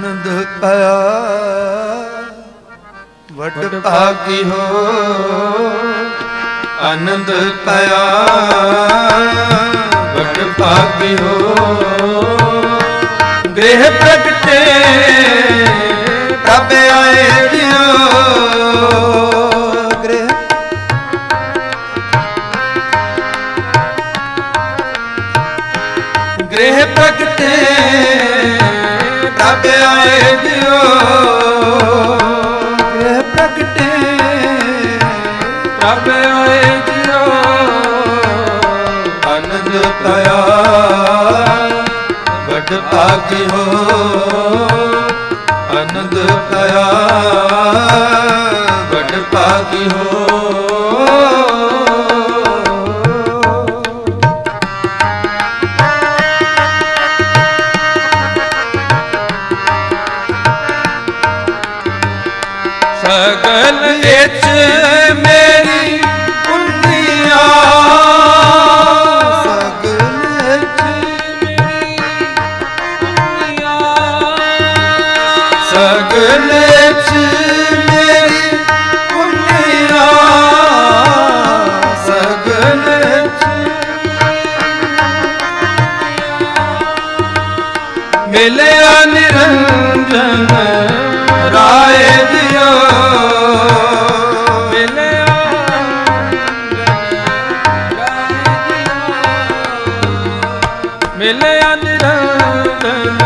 ਆਨੰਦ ਪਾਇਆ। ਵੱਡ ਭਾਗੀ ਹੋ ਆਨੰਦ ਪਾਇਆ। ਵੱਡ ਭਾਗੀ ਹੋ। ਗ੍ਰਹਿ ਪ੍ਰਗਟੇ ਪ੍ਰਭ ਆਏ ਗ੍ਰਹਿ ਗ੍ਰਹਿ ਪ੍ਰਗਟੇ। ਭਾਗੀ ਹੋ। ਆਨੰਦ ਪਾਇਆ। ਵੱਡ ਭਾਗੀ ਹੋ। ਸਗਲ ਵਿੱਚ ਮੇਰੀ ਪੁੰਨੀਆ ਮਿਲਿਆ ਨਿਰੰਜਨ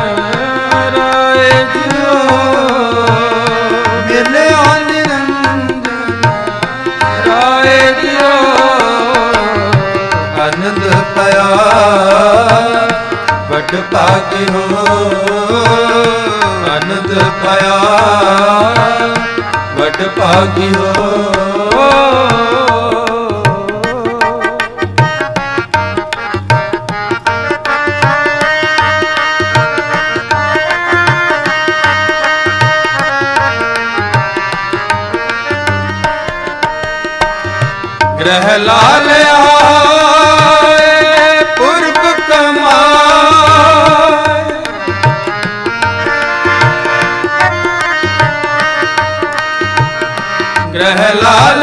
ਰਾਏ ਦਿਓ ਮਿਲਿਆ ਨਿਰੰਜਨ ਰਾਏ ਦਿਓ। ਆਨੰਦ ਪਾਇਆ ਵੱਡ ਭਾਗੀ ਹੋ ਆਨੰਦ ਪਾਇਆ ਵੱਡ ਭਾਗੀ ਹੋ ਗ੍ਰਹਿ ਲਾਲ ਆਏ ਪੁਰਬ ਕਮਾਏ ਗ੍ਰਹਿ ਲਾਲ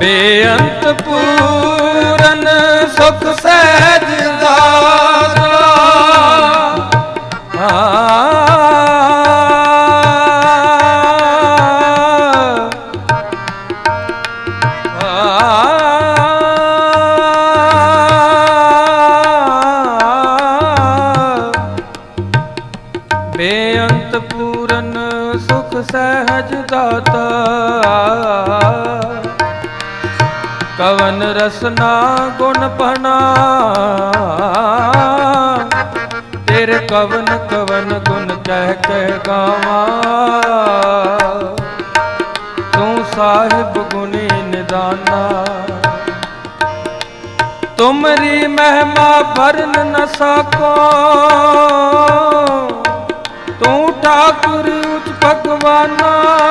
ਬੇਅੰਤ ਪੂਰਨ ਸੁਖ ਸਹਿਜ ਦਾਤਾ ਬੇਅੰਤ ਰਸਨਾ ਗੁਣ ਪਨਾ ਤੇਰੇ ਕਵਨ ਕਵਨ ਗੁਣ ਕਹਿ ਕੇ ਗਾਵਾਂ। ਤੂੰ ਸਾਹਿਬ ਗੁਣੀ ਨਿਦਾਨਾ। ਤੁਮਰੀ ਮਹਿਮਾ ਭਰਨ ਨ ਸਕੋ। ਤੂੰ ਠਾਕੁਰ ਉਚ ਭਗਵਾਨਾ।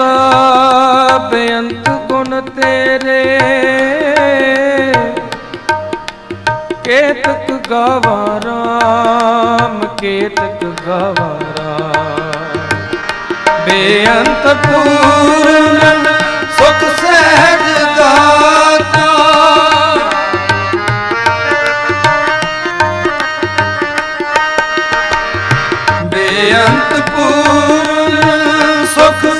ਬੇਅੰਤ ਬੇਅੰਤ ਗੁਣ ਤੇਰੇ। ਕੇਤਕ ਗਾਵਾ ਰਾਮ, ਕੇਤਕ ਗਾਵਾ ਰਾਮ। ਬੇਅੰਤ ਪੂਰਨ ਸੁਖ ਸਹਿਜ ਦਾਤਾ। ਬੇਅੰਤ ਪੂਰਨ ਸੁਖ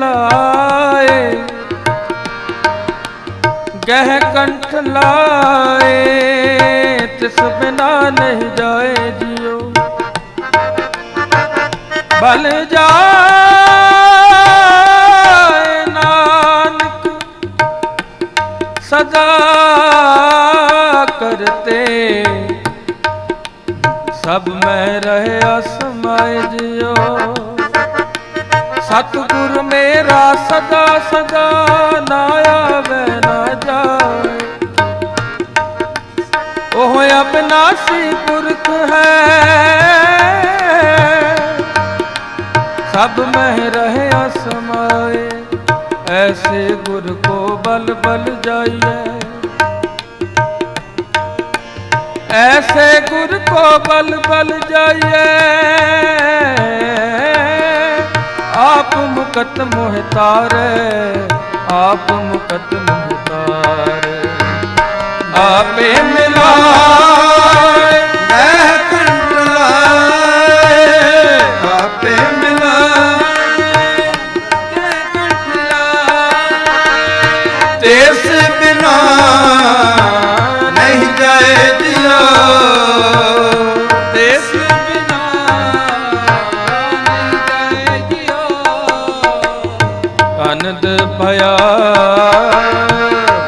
ਲਾਏ। ਗਹਿ ਕੰਠ ਲਾਏ ਤਿਸ ਬਿਨਾ ਨਹੀਂ ਜਾਏ ਜਿਉ ਬਲ ਜਾ ਜਿਓ। ਸਤ ਸਦਾ ਸਦਾ ਨਾ ਆਵੇ, ਨਾ ਜਾਏ। ਉਹ ਅਬਨਾਸੀ ਪੁਰਖ ਹੈ। ਸਭ ਮਹਿ ਰਹਿਆ ਸਮਾਏ ਐਸੇ ਗੁਰ ਕੋ ਬਲ ਬਲ ਜਾਈਏ ਐਸੇ ਗੁਰ ਕੋ ਬਲ ਬਲ ਜਾਈਏ ਮੁਕਤ ਮੋਹਿ ਆਪ ਮੁਕਤ ਮੋਹਿ ਤਾਰੇ। ਆਪੇ ਮਿਲਾਏ ਭਇਆ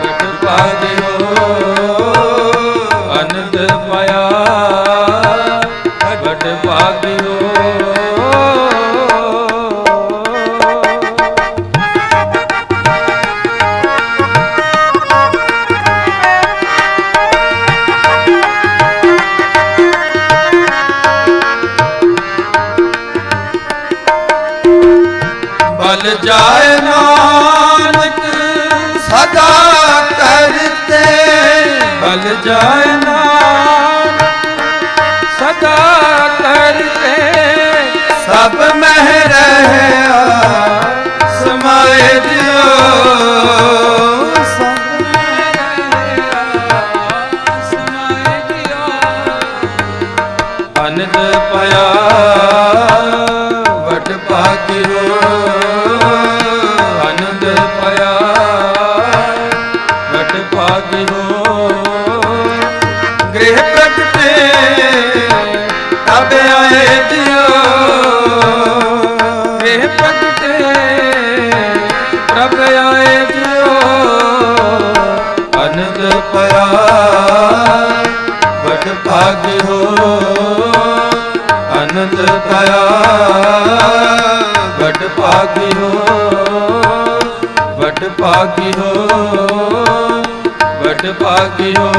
ਬਿਟ ਪਾਜਿਓ ਅਨੰਦ ਭਇਆ ਬਿਟ ਪਾਜਿਓ ਬਲ ਬਲ ਜਾਏ ਨਾਨਕ ਸਦਾ ਕਰਤੇ ਸਭ ਮਹਿ ਰਹਿਆ ਸਮਾਏ ਦਿਓ। ਅਨੰਦ ਪਿਆ ਲਾਜਿਓ ਅਨੰਦ ਦਇਆ ਵਡ ਭਾਗਿਓ ਵਡ ਭਾਗਿਓ ਵਡ ਭਾਗਿਓ